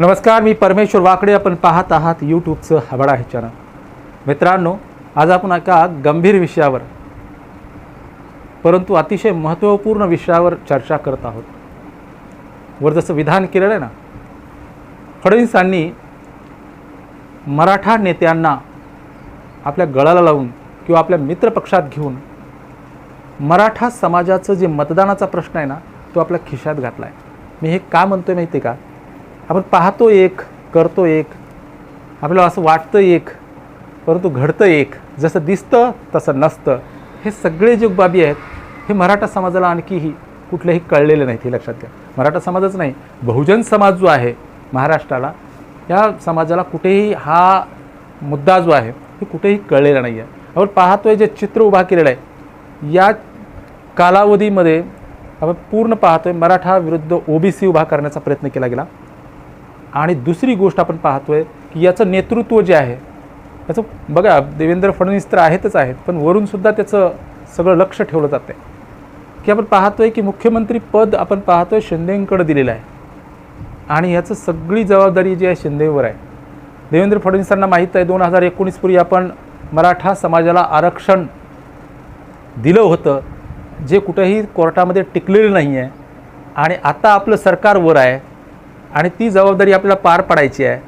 नमस्कार मी परमेश्वर वाकडे. आपण पाहत आहात यूट्यूबचं हबडा हे चॅनल मित्रांनो आज आपण एका गंभीर विषयावर परंतु अतिशय महत्त्वपूर्ण विषयावर चर्चा करत आहोत. वर जसं विधान केलेलं आहे ना फडणवीसांनी मराठा नेत्यांना आपल्या गळाला लावून किंवा आपल्या मित्रपक्षात घेऊन मराठा समाजाचं जे मतदानाचा प्रश्न आहे ना तो आपल्या खिशात घातला आहे मी हे का म्हणतो आहे माहिती आहे का? आपण पाहतो एक करतो एक. आपल्याला असं वाटतं एक परंतु घडतं एक. जसं दिसतं तसं नसतं. हे सगळे जे बाबी आहेत हे मराठा समाजाला आणखीही कुठलेही कळलेले नाहीत हे लक्षात घ्या. मराठा समाजच नाही. बहुजन समाज जो आहे महाराष्ट्राला या समाजाला कुठेही हा मुद्दा जो आहे हे कुठेही कळलेला नाही आहे आपण पाहतोय जे चित्र उभा केलेलं आहे या कालावधीमध्ये आपण पूर्ण पाहतोय मराठा विरुद्ध ओबीसी उभा करण्याचा प्रयत्न केला गेला. आणि दुसरी गोष्ट आपण पाहतोय की याचं नेतृत्व जे आहे त्याचं बघा देवेंद्र फडणवीस तर आहेतच आहेत पण वरूनसुद्धा त्याचं सगळं लक्ष ठेवलं जातं आहे की आपण पाहतोय की मुख्यमंत्री पद आपण पाहतोय शिंदेंकडे दिलेलं आहे. आणि याचं सगळी जबाबदारी जी आहे शिंदेवर आहे. देवेंद्र फडणवीसांना माहीत आहे दोन हजार एकोणीसपूर्वी आपण मराठा समाजाला आरक्षण दिलं होतं जे कुठंही कोर्टामध्ये टिकलेलं नाही आहे आणि आता आपलं सरकार वर आहे आणि ती जबाबदारी आपल्याला पार पाडायची आहे.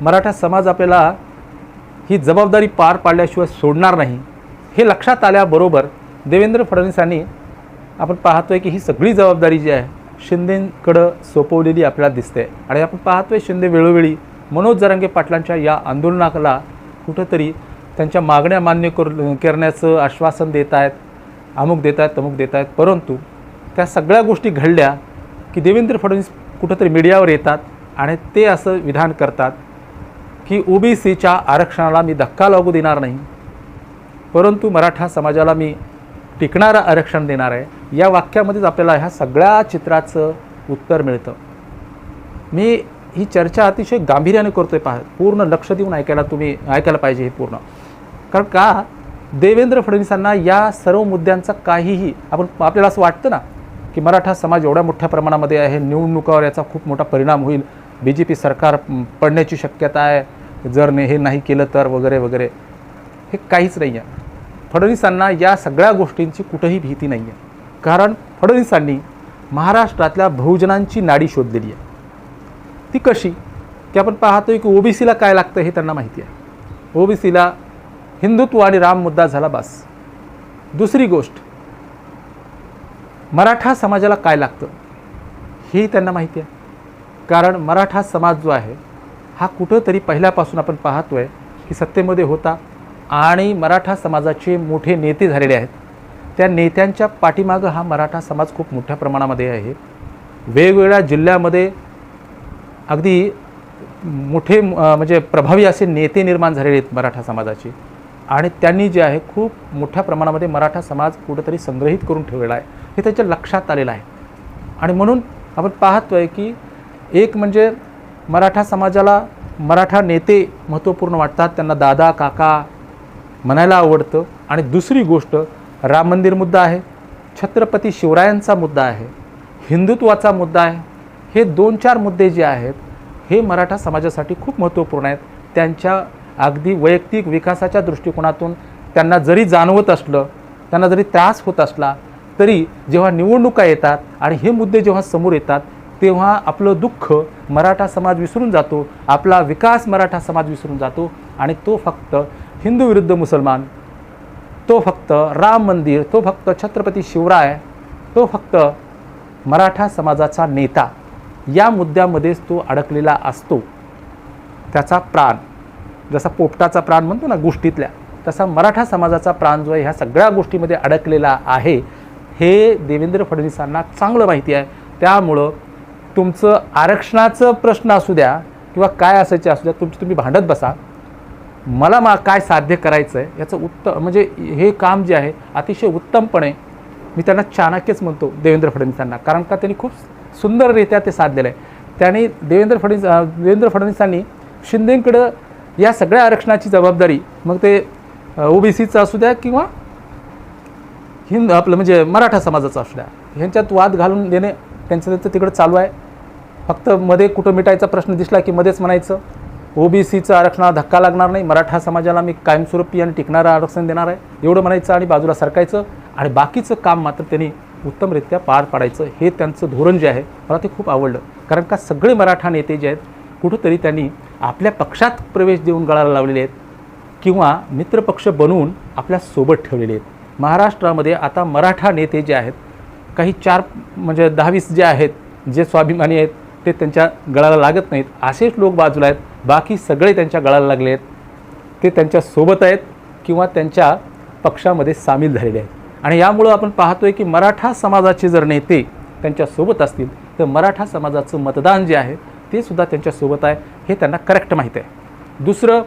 मराठा समाज आपल्याला ही जबाबदारी पार पाडल्याशिवाय सोडणार नाही. हे लक्षात आल्याबरोबर देवेंद्र फडणवीसांनी आपण पाहतोय की ही सगळी जबाबदारी जी आहे शिंदेकडं सोपवलेली आपल्याला दिसते. आणि आपण पाहतोय शिंदे वेळोवेळी मनोज जरांगे पाटलांच्या या आंदोलनाला कुठंतरी त्यांच्या मागण्या मान्य कर करण्याचं आश्वासन देत आहेत अमुक देत आहेत तमुक देत आहेत. परंतु त्या सगळ्या गोष्टी घडल्या की देवेंद्र फडणवीस कुठंतरी मीडियावर येतात आणि ते असं विधान करतात की ओ बी सीच्या आरक्षणाला मी धक्का लागू देणार नाही परंतु मराठा समाजाला मी टिकणारं आरक्षण देणार आहे. या वाक्यामध्येच आपल्याला ह्या सगळ्या चित्राचं उत्तर मिळतं. मी ही चर्चा अतिशय गांभीर्याने करतो आहे पाह. पूर्ण लक्ष देऊन ऐकायला तुम्ही ऐकायला पाहिजे हे पूर्ण. कारण का? देवेंद्र फडणवीसांना या सर्व मुद्द्यांचा काहीही आपण आपल्याला असं वाटतं ना की मराठा समाज एवढ्या मोठ्या प्रमाणामध्ये आहे निवडणुकावर याचा खूप मोठा परिणाम होईल. बी जे पी सरकार पडण्याची शक्यता आहे. जर ने हे नाही केलं तर वगैरे वगैरे. हे काहीच नाही आहे फडणवीसांना या सगळ्या गोष्टींची कुठंही भीती नाही आहे कारण फडणवीसांनी महाराष्ट्रातल्या बहुजनांची नाडी शोधलेली आहे. ती कशी? की आपण पाहतोय की ओबीसीला काय लागतं हे त्यांना माहिती आहे. ओबीसीला हिंदुत्व आणि राम मुद्दा झाला बास. दुसरी गोष्ट मराठा समाजाला काय लागतं? हे त्यांना माहिती आहे. कारण मराठा समाज जो आहे हा कुठंतरी पहिल्यापासून आपण पाहतोय की सत्तेमध्ये होता आणि मराठा समाजाचे मोठे नेते झालेले आहेत. त्या नेत्यांच्या पाठीमागं हा मराठा समाज खूप मोठ्या प्रमाणामध्ये आहे. वेगवेगळ्या जिल्ह्यामध्ये अगदी मोठे म्हणजे प्रभावी असे नेते निर्माण झालेले आहेत मराठा समाजाचे. आणि त्यांनी जे आहे खूप मोठ्या प्रमाणामध्ये मराठा समाज कुठंतरी संग्रहित करून ठेवलेला आहे. हे त्याच्या लक्षात आलेलं आहे. आणि म्हणून आपण पाहतोय की एक म्हणजे मराठा समाजाला मराठा नेते महत्त्वपूर्ण वाटतात त्यांना दादा काका म्हणायला आवडतं. आणि दुसरी गोष्ट राम मंदिर मुद्दा आहे छत्रपती शिवरायांचा मुद्दा आहे हिंदुत्वाचा मुद्दा आहे. हे दोन चार मुद्दे जे आहेत हे मराठा समाजासाठी खूप महत्त्वपूर्ण आहेत. त्यांच्या अगदी वैयक्तिक विकासाच्या दृष्टिकोनातून त्यांना जरी जाणवत असलं त्यांना जरी त्रास होत असला तरी जेव्हा निवडणुका येतात आणि हे मुद्दे जेव्हा समोर येतात तेव्हा आपलं दुःख मराठा समाज विसरून जातो आपला विकास मराठा समाज विसरून जातो आणि तो फक्त हिंदू विरुद्ध मुसलमान तो फक्त राम मंदिर तो फक्त छत्रपती शिवराय तो फक्त मराठा समाजाचा नेता या मुद्द्यामध्येच तो अडकलेला असतो. त्याचा प्राण जसा पोपटाचा प्राण म्हणतो ना गोष्टीतल्या तसा मराठा समाजाचा प्राण जो आहे ह्या सगळ्या गोष्टीमध्ये अडकलेला आहे. हे देवेंद्र फडणवीसांना चांगलं माहिती आहे. त्यामुळं तुमचं आरक्षणाचं प्रश्न असू द्या किंवा काय असायचे असू द्या तुमची तुम्ही भांडत बसा. मला मा काय साध्य करायचं आहे याचं उत्तम म्हणजे हे काम जे आहे अतिशय उत्तमपणे मी त्यांना चाणक्यच म्हणतो देवेंद्र फडणवीसांना. कारण का त्यांनी खूप सुंदररित्या ते साधलेलं आहे. त्यांनी देवेंद्र फडणवीस देवेंद्र फडणवीसांनी शिंदेकडं या सगळ्या आरक्षणाची जबाबदारी मग ते ओबीसीचं असू द्या किंवा हिंद आपलं म्हणजे मराठा समाजाचं असू द्या. ह्यांच्यात वाद घालून देणे त्यांचं त्यांचं तिकडं चालू आहे. फक्त मध्ये कुठं मिटायचा प्रश्न दिसला की मध्येच म्हणायचं. ओबीसीचं आरक्षणाला धक्का लागणार नाही. मराठा समाजाला मी कायमस्वरूपी आणि टिकणारं आरक्षण देणार आहे. एवढं म्हणायचं आणि बाजूला सरकायचं आणि बाकीचं काम मात्र त्यांनी उत्तमरित्या पार पाडायचं. हे त्यांचं धोरण जे आहे मला ते खूप आवडलं. कारण का सगळे मराठा नेते जे आहेत कुठंतरी त्यांनी आपल्या पक्षात प्रवेश देऊन गळाला लावलेले आहेत किंवा मित्रपक्ष बनवून आपल्यासोबत ठेवलेले आहेत. महाराष्ट्रामध्ये आता मराठा नेते जे आहेत काही चार म्हणजे दहावीस जे आहेत जे स्वाभिमानी आहेत ते त्यांच्या गळाला लागत नाहीत. असेच लोक बाजूला आहेत. बाकी सगळे त्यांच्या गळाला लागले आहेत. ते त्यांच्यासोबत आहेत किंवा त्यांच्या पक्षामध्ये सामील झालेले आहेत. आणि यामुळं आपण पाहतोय की मराठा समाजाचे जर नेते त्यांच्यासोबत असतील तर मराठा समाजाचं मतदान जे आहे ते सुद्धा त्यांच्यासोबत आहे. हे त्यांना करेक्ट माहीत आहे. दुसरं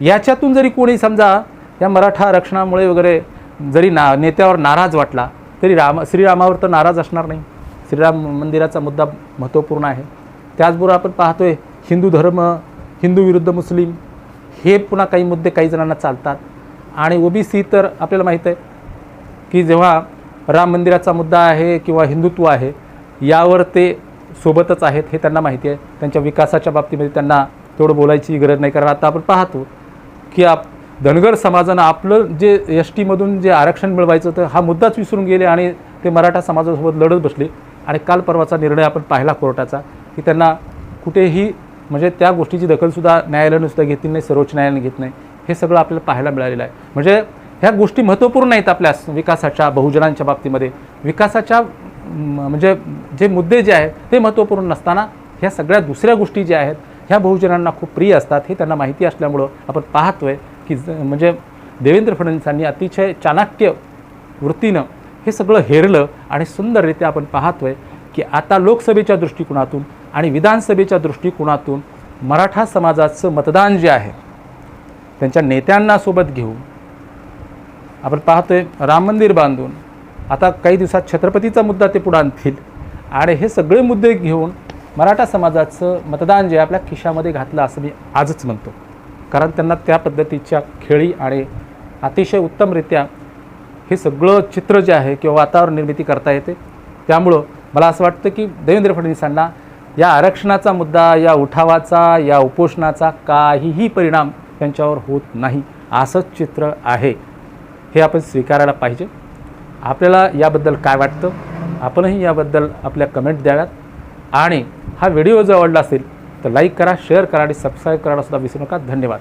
याच्यातून जरी कोणी समजा या मराठा आरक्षणामुळे वगैरे जरी ना नेत्यावर नाराज वाटला तरी राम श्रीरामावर तर नाराज असणार नाही. श्रीराम मंदिराचा मुद्दा महत्त्वपूर्ण आहे. त्याचबरोबर आपण पाहतोय हिंदू धर्म हिंदू विरुद्ध मुस्लिम हे पुन्हा काही मुद्दे काही जणांना चालतात. आणि ओबीसी तर आपल्याला माहीत आहे की जेव्हा राम मंदिराचा मुद्दा आहे किंवा हिंदुत्व आहे यावर ते सोबतच आहेत हे त्यांना माहिती आहे. त्यांच्या विकासाच्या बाबतीमध्ये त्यांना तेवढं बोलायची गरज नाही. कारण आता आपण पाहतो की आप धनगर समाजानं आपलं जे एस टीमधून जे आरक्षण मिळवायचं तर हा मुद्दाच विसरून गेले आणि ते मराठा समाजासोबत लढत बसले. आणि काल परवाचा निर्णय आपण पाहिला कोर्टाचा की त्यांना कुठेही म्हणजे त्या गोष्टीची दखलसुद्धा न्यायालयानंसुद्धा घेतली नाही सर्वोच्च न्यायालयाने घेत नाही. हे सगळं आपल्याला पाहायला मिळालेलं आहे. म्हणजे ह्या गोष्टी महत्त्वपूर्ण आहेत आपल्या विकासाच्या बहुजनांच्या बाबतीमध्ये. विकासाच्या म्हणजे जे मुद्दे जे आहेत ते महत्त्वपूर्ण नसताना ह्या सगळ्या दुसऱ्या गोष्टी ज्या आहेत ह्या बहुजनांना खूप प्रिय असतात हे त्यांना माहिती असल्यामुळं आपण पाहतोय की ज- म्हणजे देवेंद्र फडणवीसांनी अतिशय चाणक्य वृत्तीनं हे सगळं हेरलं आणि सुंदररित्या आपण पाहतोय की आता लोकसभेच्या दृष्टिकोनातून आणि विधानसभेच्या दृष्टिकोनातून मराठा समाजाचं मतदान जे आहे त्यांच्या नेत्यांना सोबत घेऊन आपण पाहतोय राम मंदिर बांधून आता काही दिवसात छत्रपतीचा मुद्दा ते पुढे आणतील. आणि हे सगळे मुद्दे घेऊन मराठा समाजाचं मतदान जे आपल्या खिशामध्ये घातलं असं मी आजच म्हणतो. कारण त्यांना त्या पद्धतीच्या खेळी आणि अतिशय उत्तमरित्या हे सगळं चित्र जे आहे किंवा वातावरण निर्मिती करता येते. त्यामुळं मला असं वाटतं की देवेंद्र फडणवीसांना या आरक्षणाचा मुद्दा या उठावाचा या उपोषणाचा काहीही परिणाम त्यांच्यावर होत नाही असंच चित्र आहे. हे आपण स्वीकारायला पाहिजे. आपल्याला याबद्दल काय वाटतं? आपणही याबद्दल आपल्या कमेंट द्याव्यात. आणि हा व्हिडिओ जर आवडला असेल तर लाईक करा शेअर करा आणि सबस्क्राईब करायला सुद्धा विसरू नका. धन्यवाद.